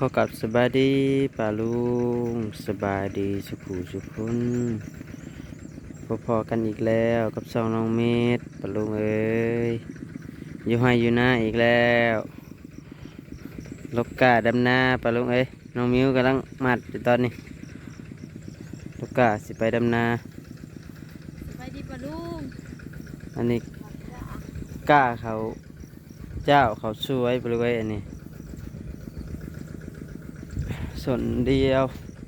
ขอกับสบายดีป่าลุงสบายดีสุขุสุขุนพอพอๆกันอีกแล้วกับสองน้องเมดป่าลุงเอ้ยอยู่ให้อยู่หน้าอีกแล้วลกกาดำหน้าป่าลุงเอ้ยน้องมิวกำลังมัดอยู่ตอนนี้ลกกาสิไปดำนาไปดีปะลุงอันนี้กล้าเขาเจ้าเขาช่วยป่าลุงเอ้ยอันนี้ ส่วนเดียว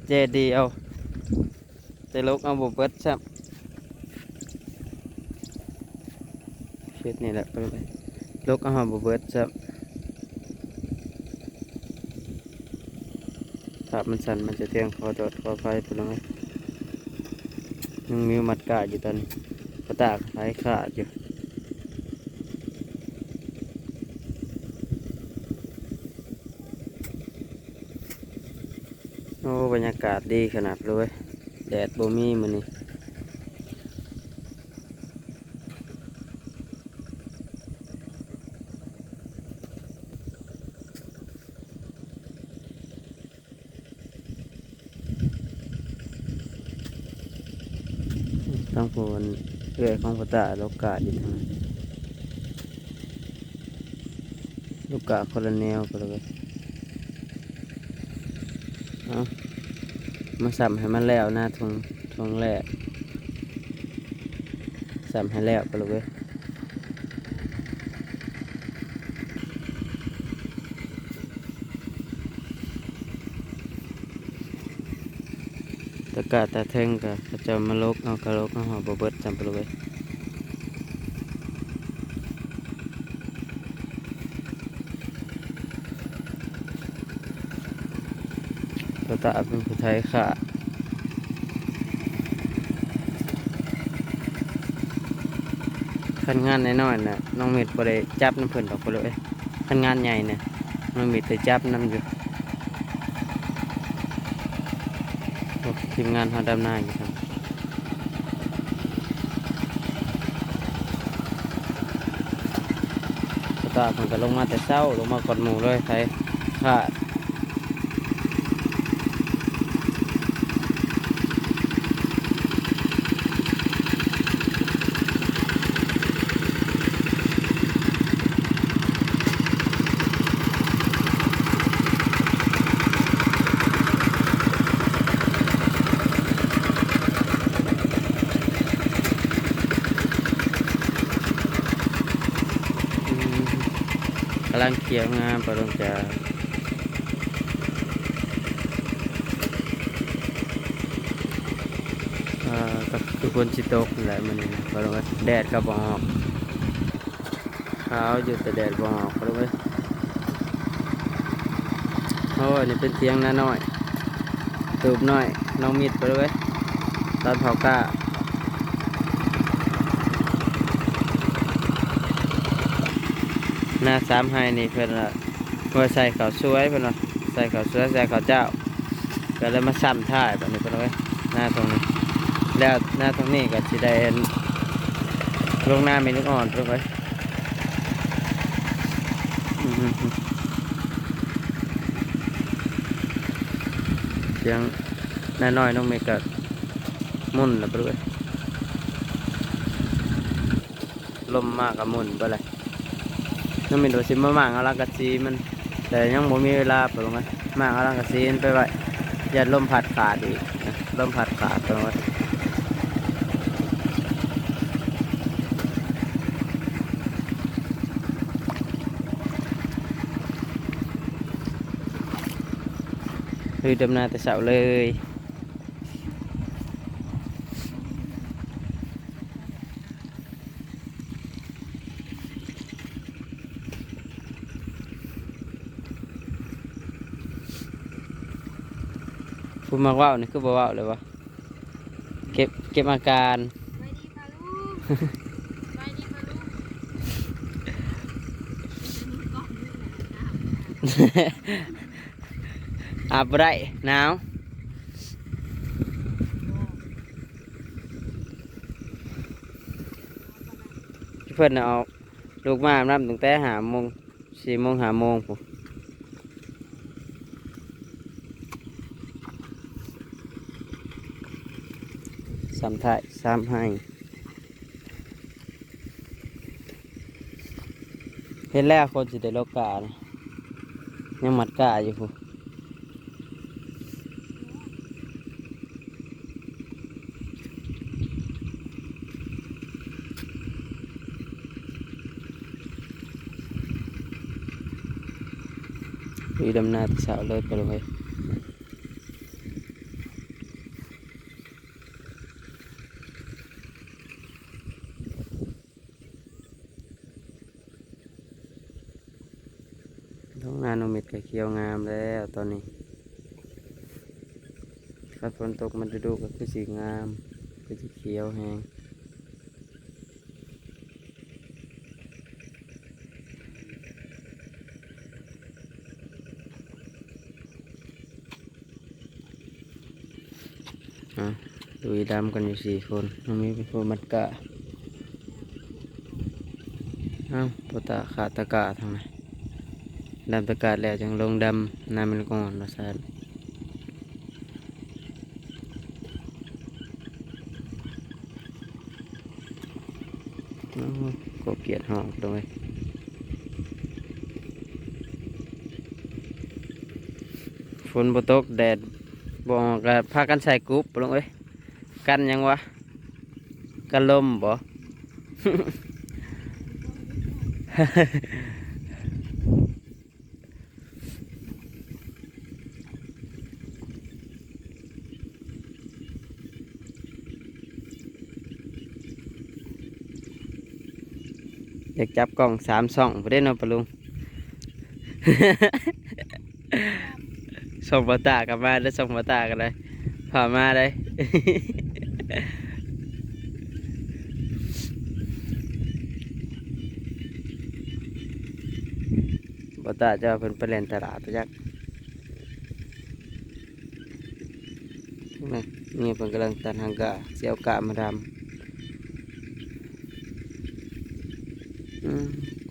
เจเดียวจะลกเอาบุเบิดซับเช็ดนี่แหละไปเลยลกเอาบุเบิดซับถ้ามันสั่นมันจะเตียงคอโดดคอไฟไปเลยยังมีมัดกาอยู่ตอนนี้กระตากสายขาดอยู่โอ้ บรรยากาศดีขนาดเลยแดดบ่มีมันนี่ต้องพูนเรื่อยของพระตาโลกาอยู่ทางนั้นโลกาคนละแนวกันเลยเอา มาสัมให้มันแล้วหน้าทงทงแรกสัมให้แล้วไปเลยตะกาตะเทงกับเขาจะมาลกเอากะลกเอาหอบเบิดจำไปเลย พระตาเป็นผู้ไทยค่ะคันงานน้อยๆนะน้องเม็ดบ่ได้จับน้ำเพิ่นดอกบ่เลยคันงานใหญ่น่ะน้องเม็ดได้จับน้ำอยู่ทีมงานเฮาดำหนาอยู่ครับตาเพิ่นก็ลงมาแต่เช้าลงมากอดหมูเลยไทยค่ะ อืมกำลังเขียวงามปะลงจาก็คือคนชิตกแหละมันนะปะลงว่าแดดก็บอกขาวอยู่แต่แดดบอกปะลงว่าโอ้ยนี่เป็นเทียงน้าน้อยตูบน้อยน้องมิดปะลงว่าตอนเผากล้า ห น้าสามไฮนี่เพื่อนละเพื่อใส่ข้าวสวยเพื่อนละใส่ข้าวสวยใส่ข้าวเจ้า ก็เลยมาซ้ำท่ายแบบนี้เพื่อนเลยหน้าตรงนี้ แล้วหน้าตรงนี้ก็จะได้ลงหน้ามีลูกอ่อนเพื่อนเลยอื้อเสียงน้าน้อยน้องเมกัดมุ่นแล้วเพื่อนเลยลมมากกับมุ่นไปเลย น้องมินโดซิมามางเอาลังกะซีมัน แต่ยังบ่มีเวลาไปลงมามางเอาลังกะซีนไปไว้ย่าลมพัดขาดอีกลมพัดขาดไปลงมาคือดำนาแต่เสาเลย พูดมากว่าวนี่คือบ่ว่าวเลยวะเก็บเก็บอาการไปดีปะลุงไปดีปะลุงอาบบ่ได้หนาวเพื่อนน่ะเอาลูกมาอาบน้ำตั้งแต่หาโมงสี่โมงหาโมงผม สามถ่ายสามให้เห็นแล้วคนสิได้โลกานะยังมัดกาอยู่พูวีดำนาแตะเสาเลยไปเลย ท้อง นาโนเม็ดก็เขียวงามแล้วตอนนี้ถ้าฝนตกมันจะดูก็คือสีงามก็จะเขียวแหงอะดูดำกันอยู่สี่คนน้องมีเป็นคนมัดกะ เอ้าปตาขาตะกะทำไม ดำตะกาศแล้วจังลงดำน้ำมันก่อนนะสานโอ้โหก็เกลียดหอกด้วยฝนบตกแดดบออกก็พากันใส่กรุ๊ปลงเอ้ยกันยังวะกันลมบ่ อยากจับกล้องสามส่องไปได้เนาะปลุง ส่งบาตากับมาได้วส่งบาตากันเลยพามาได้บาตาจะเป็นไปเล่นตลาดตัวยักษ์นี่เป็นกำลังตัดหางกาเสียวกะมาดำ อืม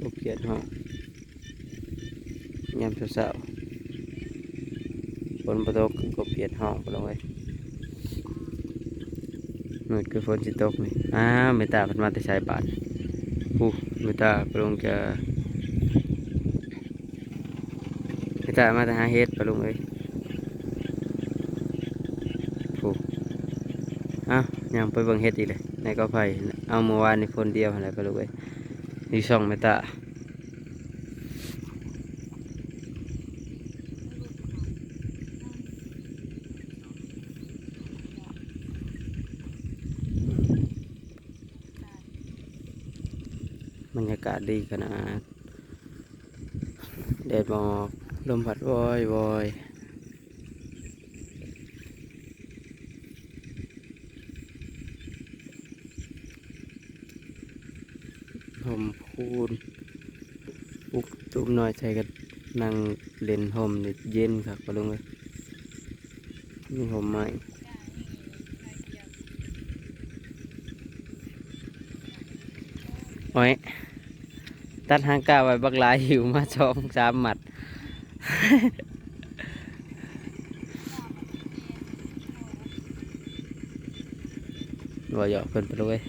กบเขียดห้องยามเช้าฝนประตกกบเขียดห้องไปลงไว้มืดคือฝนสิตกนี่อ้าวเมตตาเพันมาแต่ชายบาทอู้เมตตาปลงจะเมตตามาแต่หาเฮ็ดปลงเลยฟูอ้าวยังไปเบิ่งเฮ็ดอีกเลยในก็ไผ่เอาเมื่อวานในคนเดียวอะไรไปลงเลย นี่ช่องเมตาบรรยากาศดีขนาดแดดหมอกลมพัดวอยวอยผมพูน ตุ้มน้อยใช้กันนั่งเล่นห่มนี่เย็นครับปะลุงเลยนี่ห่มใหม่โอ้ยตัดหางกาไว้บักลายหิวมาสองสามหมัดว่าเหยาะเพิ่นไปเลย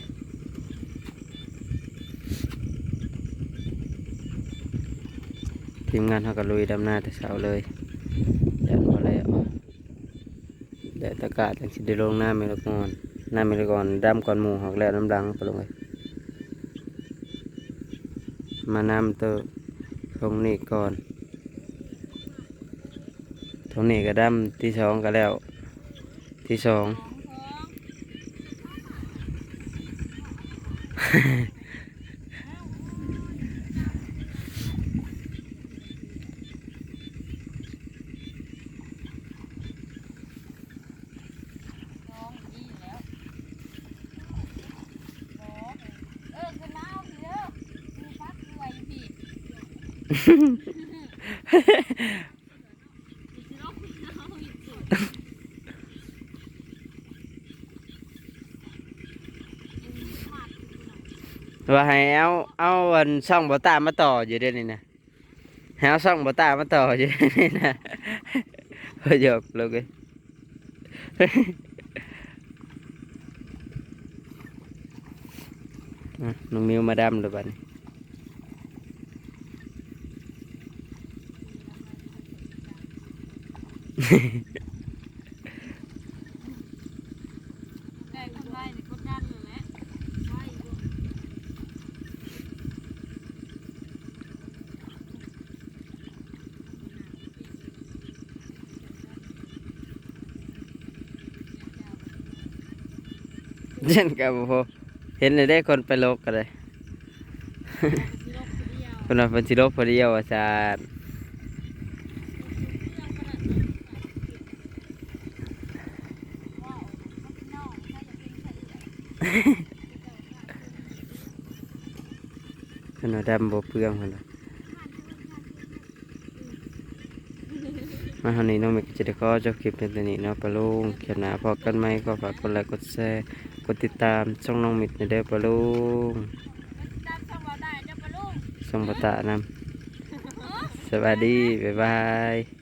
ทีมงานเขาก็ลุยดำหน้าแต่เช้าเลยยันมาแล้วแดดอากาศจังสิได้ลงหน้าเมลกอนหน้าเมลกอนดำก่อนหมูหอกแล้วน้ำดังไปลงเลยมานำตัวตรงนี้ก่อนตรงนี้ก็ดำที่สองก็แล้ว ที่สอง น้องยี่แล้วน้องเออคือน้าเอาพี่เด้อคือพักรวยพี่ สิลอกพี่น้าเอาอีกสุดว่าให้เอาเอาอันช่องบอตามาต่ออยู่ เด้วยวนี่นะให้เอาช่องบอตามาต่ออยู่เดี๋ยวนี่นะเฮ้ยหยอกลูกเอ้ยอะน้องมิวมาดำเลยบัดนี้ได้คนไล่นี่กดดันเลยแหละไล่บ่เช่นกับพอเห็นเลยได้คนไปลกกันเลยสิลบผู้เดียวคนว่าเป็นสิลกพอเดียวอาจารย์ ว้าวเขาเป็นน้องถ้าจะเป็นใครอีก ค นว่าดำบ่เปลืองคนละมาทางนี้น้องเมกจะได้ขอจบคลิปในตัวนี้เนาะปะลุงเขียนหน้าพอกันไหมก็ฝากกดไลค์กดแชร์กดติดตามช่องน้องมิดในเด้อปะลุงตามช่องว่าได้เจ้าปะลุงช่องปะตะนำสวัสดี บ๊ายบาย